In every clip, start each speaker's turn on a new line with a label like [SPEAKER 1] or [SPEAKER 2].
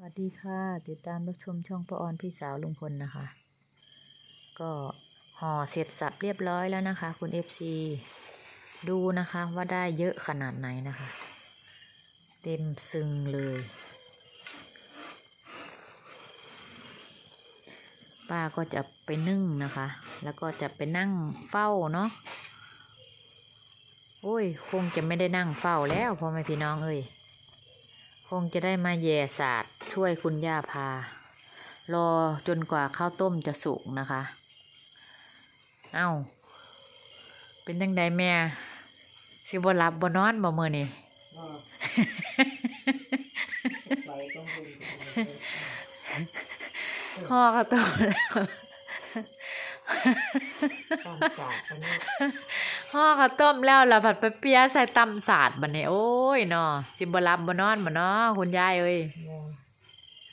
[SPEAKER 1] สวัสดีค่ะ ติดตามรับชมช่องป้าออนพี่สาวลุงพลนะคะ ก็ห่อเสร็จสับเรียบร้อยแล้วนะคะ คุณ FC ดูนะคะว่าได้เยอะขนาดไหนนะคะ เต็มซึ้งเลยป้าก็จะไปนึ่งนะคะ แล้วก็จะไปนั่งเฝ้าเนาะโอ้ย คงจะไม่ได้นั่งเฝ้าแล้วพ่อแม่พี่น้องเอ้ย คงจะได้มาแย่ศาสตร์ช่วยคุณย่าพา รอจนกว่าข้าวต้มจะสุกนะคะ เอา้า เป็นยังไงแม่ สิบหลับบนอนบ่มือนี่
[SPEAKER 2] ไปก็บุญ
[SPEAKER 1] ห่อข้าวต้มแล้ว
[SPEAKER 2] ตามจากกันนี่
[SPEAKER 1] ห่อข้าวต้มแล้วล่ะผัดไปเปียะใส่ตำสาดบันนี้โอ้ยเนาะสิบหลับบนอนบ่เนาะคุณยายเอ้ย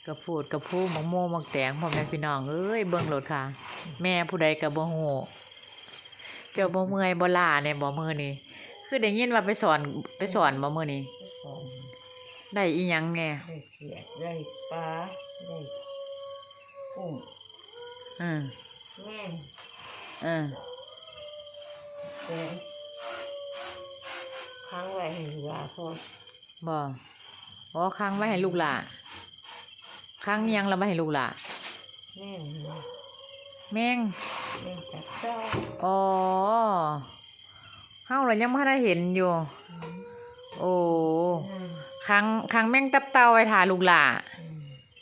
[SPEAKER 1] กระพูดกระพูมักโมมักแตงพ่อแม่พี่น้องเอ้ยเบิ่งโลดค่ะ แม่ผู้ใดก็บ่ฮู้เจ้าบ่เมื่อยบ่ล้าเนี่ยบ่มื้อนี้คือได้ยินว่าไปสอนไปสอนบ่มื้อนี้
[SPEAKER 2] ของ
[SPEAKER 1] ได้อีหยังแน่
[SPEAKER 2] ได้เขียดได้ปลาได้กุ้ง
[SPEAKER 1] อืม
[SPEAKER 2] แม่ง
[SPEAKER 1] เออ
[SPEAKER 2] แกงค้างไว้ให้เหลือพอ
[SPEAKER 1] บ่อ๋อค้างไว้ให้ลูกหล่าค้างอิหยังแล้วไว้ให้ลูกหล่า
[SPEAKER 2] แม่งเหลือ
[SPEAKER 1] แม่ง
[SPEAKER 2] แม่งจับเจ้า
[SPEAKER 1] อ๋อเฮาล่ะยังบ่ทันได้เห็นอยู่ โอ้
[SPEAKER 2] อืม
[SPEAKER 1] ค้างค้างแม่งตับเต่าไว้ถ่าลูกหล่า
[SPEAKER 2] อืม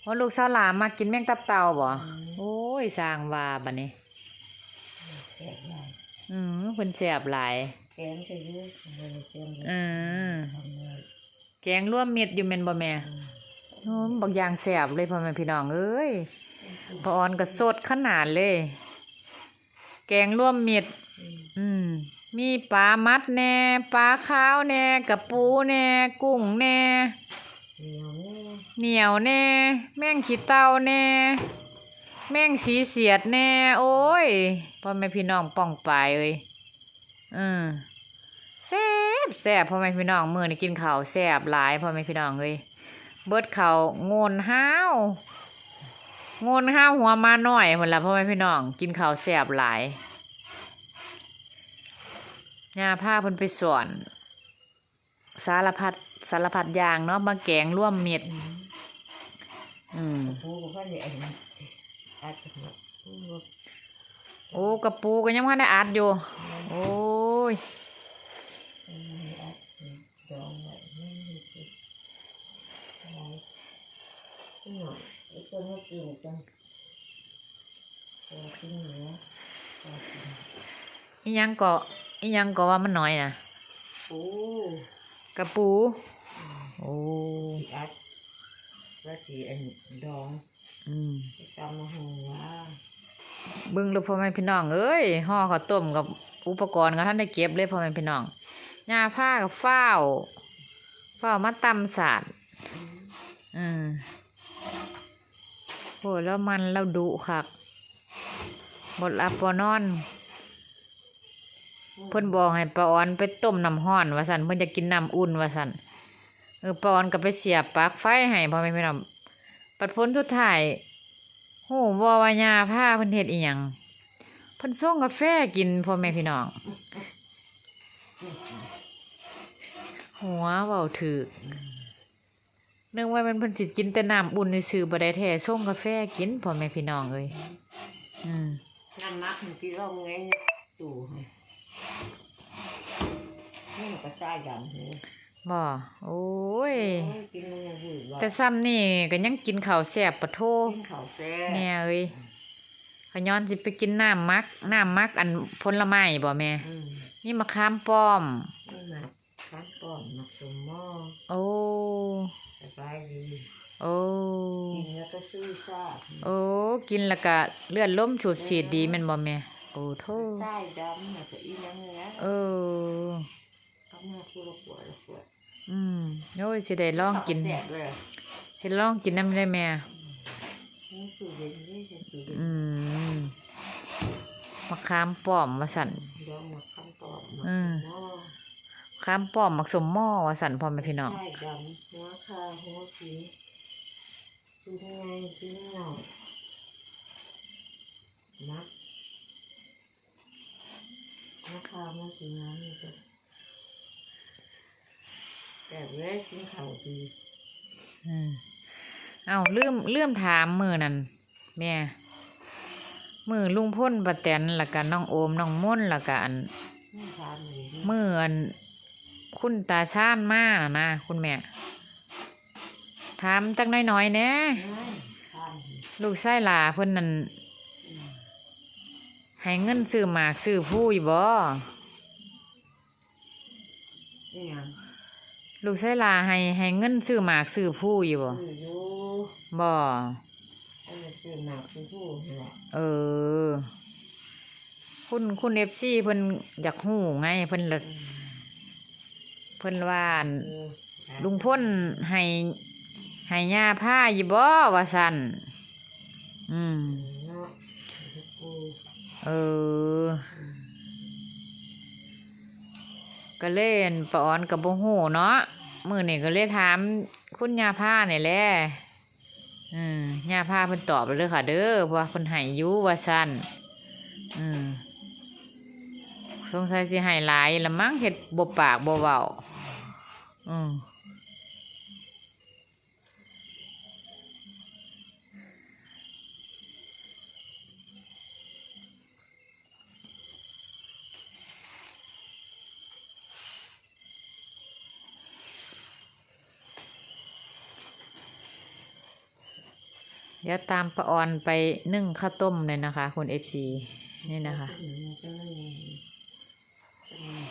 [SPEAKER 1] ว่าลูกสาวหลามากินแม่งตับเต่าบ่
[SPEAKER 2] อืม
[SPEAKER 1] โอ้ ยสร้างว่าบัดนี้
[SPEAKER 2] แกงใหญ่
[SPEAKER 1] อืมเพิ่นแซ่บหลาย
[SPEAKER 2] แกงจะเยอะเลยแกง
[SPEAKER 1] อืม
[SPEAKER 2] ทำเลย
[SPEAKER 1] แกงร่วมเม็ดอยู่แม่นบ่แม่
[SPEAKER 2] อืม
[SPEAKER 1] โอ้บางอย่างแซ่บเลยพ่อแม่พี่น้องเอ้ยพอออนก็สดขนาดเลย แกงร่วมเม็ด
[SPEAKER 2] อืม
[SPEAKER 1] อืม มีปลามัดแหน่ปลาขาวแหน่กระปูแหน่กุ้งแหน่
[SPEAKER 2] เหนียวแน่
[SPEAKER 1] เหนียวแหน่ แม่งขี้เต่าแหน่ แม่งสีเสียดแน่ โอ้ยพ่อแม่พี่น้องป้องปายเอ้ยอืมแซ่บแซ่บพ่อแม่พี่น้องมือนี้กินข้าวแซ่บหลายพ่อแม่พี่น้องเอ้ยเบิดข้าวโงนห้าวโงนห้าวหัวมาหน่อยพุ่นละพ่อแม่พี่น้อง กินข้าวแซ่บหลายย่าพาเพิ่นไปสอนสารพัดสารพัดอย่างเนาะมาแกงร่วมเม็ด อืม
[SPEAKER 2] อ้นี่อาจจะหมดอืม
[SPEAKER 1] โอ้กระปูก็ยังไม่ได้อัดอยู่ โอ้ย
[SPEAKER 2] อืมอาจจะดองไว้ไม่มีสิอะไรหน่อยไอ้ตัวนี้กินกันตัวกินเหนือตัวกิน
[SPEAKER 1] อีหยังก็อีหยังก็ว่ามันน้อยนะ
[SPEAKER 2] ปู
[SPEAKER 1] กระปู โอ้
[SPEAKER 2] ที่อัดแล้วสีอันดอง
[SPEAKER 1] อืม
[SPEAKER 2] ที่ตำมะฮงว่า
[SPEAKER 1] เบิ่งลูกพ่อแม่พี่น้องเอ้ยห่อข้าวต้มกับอุปกรณ์ก็ท่านได้เก็บเลยพ่อแม่พี่น้องหญ้าผ้ากับฟ้าวฟ้าวมาตำสาดอืมโหแล้วมันแล้วดุคักบดลับบ่นอน เพิ่นบอกให้ป้าออนไปต้มน้ำห้อนว่าซั่นเพิ่นจะกินน้ำอุ่นว่าสันเออป้าออนก็ไปเสียบปลั๊กไฟให้พ่อแม่พี่น้อง ปัดพ้นสุดท้ายฮู้บ่ว่าย่าพาเพิ่นเฮ็ดอีหยังเพิ่นส่งกาแฟกินพ่อแม่พี่น้อง หัวเว้าถึกนึกว่ามันเพิ่นสิกินแต่น้ำอุ่นซื่อบ่ได้แท้ส่งกาแฟกินพ่อแม่พี่น้องเอ้ยอืม
[SPEAKER 2] น้ำมักมันที่ร่องไงตู่ให้นี่มันก็ใส่ดำเลย
[SPEAKER 1] บ่โอ้ย
[SPEAKER 2] โอ้ย กินมันยังหืดว่า
[SPEAKER 1] แต่ซ้ำนี่ก็ยังกินข้าวแซ่บปะโท
[SPEAKER 2] กินข้าวแซ่
[SPEAKER 1] แม่เอ้ยขย้อนสิไปกินน้ำมักน้ำมักอันผลไม้บ่แม่
[SPEAKER 2] อืม
[SPEAKER 1] มีมะขามป้อม
[SPEAKER 2] นี่หมักข้าวป้อมหมักสมหม้อ
[SPEAKER 1] โอ้
[SPEAKER 2] สบายดี
[SPEAKER 1] โอ้
[SPEAKER 2] กินแล้วก็ซื้อซาบ
[SPEAKER 1] โอ้ กินแล้วก็เลือดล้มฉูดฉีดดีแม่นบ่แม่ โอ้โท
[SPEAKER 2] ใส่ดำแล้วก็อีนั่งเลยนะ
[SPEAKER 1] เออ
[SPEAKER 2] เขามาคูละขวดละขวด
[SPEAKER 1] อืมโอ้ยสิได้ลองกิน
[SPEAKER 2] แซ่บเลย
[SPEAKER 1] สิลองกินน้ำได้แม่
[SPEAKER 2] นี่คือเย็นนี่คือเย็น
[SPEAKER 1] อืมมะขามป้อมว่าสั่น
[SPEAKER 2] ดองหมักข้าวป้อมหมัก
[SPEAKER 1] อืม
[SPEAKER 2] สมหม้อ
[SPEAKER 1] มะขามป้อมมักสมหม้อว่าสั่นพ่อแม่พี่น้อง
[SPEAKER 2] ใส่ดำหัวคาหัวผีชิ้นไงชิ้นหน่อยนักนักข้าวมากินน้ำนี่ก็ แต่แรกกินข้าวดี
[SPEAKER 1] อืมเอาลืมลืมถามมือนั่นแม่มือลุงพ่นปะแตนแล้วก็น้องโอมน้องม่นแล้วก็อัน
[SPEAKER 2] ไม่ทานเลยดิ
[SPEAKER 1] มืออันคุณตาชานมาน่ะนะคุณแม่ถามจักหน้อยๆแหน่
[SPEAKER 2] ไม่ทานเลย
[SPEAKER 1] ลูกชายหลาเพิ่นนั่น
[SPEAKER 2] อืม
[SPEAKER 1] ให้เงินซื้อหมากซื้อผู้อยู่บ่
[SPEAKER 2] นี่ยัง
[SPEAKER 1] ลูกชายหลาให้ให้เงินซื้อหมากซื้อผู้อยู่บ่
[SPEAKER 2] คืออยู่
[SPEAKER 1] บ่
[SPEAKER 2] อันนี้คือหนักคือผู้นี่แหละ
[SPEAKER 1] เออ คุณคุณ FC เพิ่นอยากฮู้ไงเพิ่นละ
[SPEAKER 2] อืม
[SPEAKER 1] เพิ่นว่าอั่น
[SPEAKER 2] เออ
[SPEAKER 1] ลุงพ่นให้ให้ย่าผ้าอยู่บ่ว่าซั่นอืม
[SPEAKER 2] เนาะคือผู้
[SPEAKER 1] เอ ก็เล่นปออนกับบ่ฮู้เนาะมือนี่ก็เลยถามคุณยาผ้าเนี่ยแหละอืมยาผ้าเพิ่นตอบเลยค่ะ เด้อว่าเพิ่นให้อยู่ว่าสั้นอืมสงสัยสิให้หลายละมั้งเห็ดบบปากบบเบาอืม เดี๋ยวตามปาออนไปนึ่งข้าวต้มเลยนะคะคุณเอฟซีนี่นะคะ
[SPEAKER 2] อืมก็เลยอืม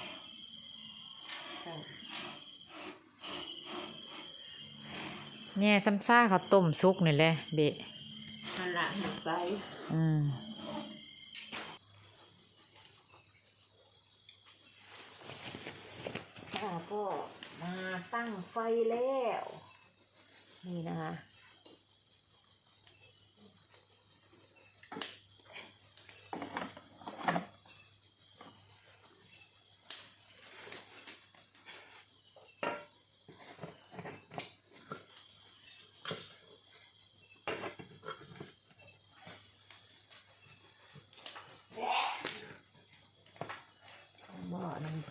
[SPEAKER 2] ใช่
[SPEAKER 1] เนี่ยซ้ำซ่าข้าวต้มซุกนี่แหละเบะ
[SPEAKER 2] นั่นละเห็นไป
[SPEAKER 1] อืมค่ะก็มาตั้งไฟแล้ว นี่นะคะ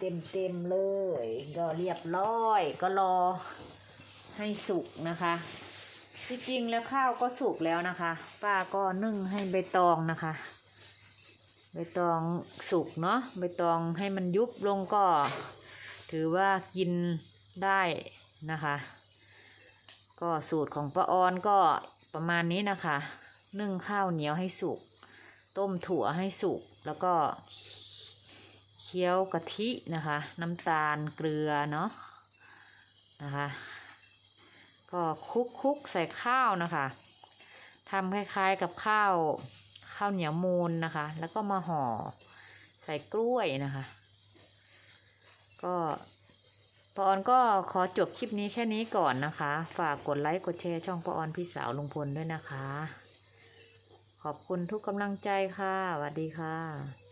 [SPEAKER 1] เต็มเต็มๆเลย ก็เรียบร้อย ก็รอให้สุกนะคะที่จริงแล้วข้าวก็สุกแล้วนะคะ ป้าก็นึ่งให้ใบตองนะคะ ใบตองสุกเนาะใบตองให้มันยุบลงก็ ถือว่ากินได้นะคะ ก็สูตรของป้าออนก็ประมาณนี้นะคะ นึ่งข้าวเหนียวให้สุก ต้มถั่วให้สุกแล้วก็เคี้ยวกะทินะคะ น้ำตาลเกลือเนาะนะคะ ก็คุกคุกใส่ข้าวนะคะทำคล้ายๆกับข้าวข้าวเหนียวมูนนะคะ แล้วก็มาห่อใส่กล้วยนะคะ ก็ปออนก็ขอจบคลิปนี้แค่นี้ก่อนนะคะ ฝากกดไลค์กดแชร์ช่องปออนพี่สาวลุงพลด้วยนะคะ ขอบคุณทุกกำลังใจค่ะสวัสดีค่ะ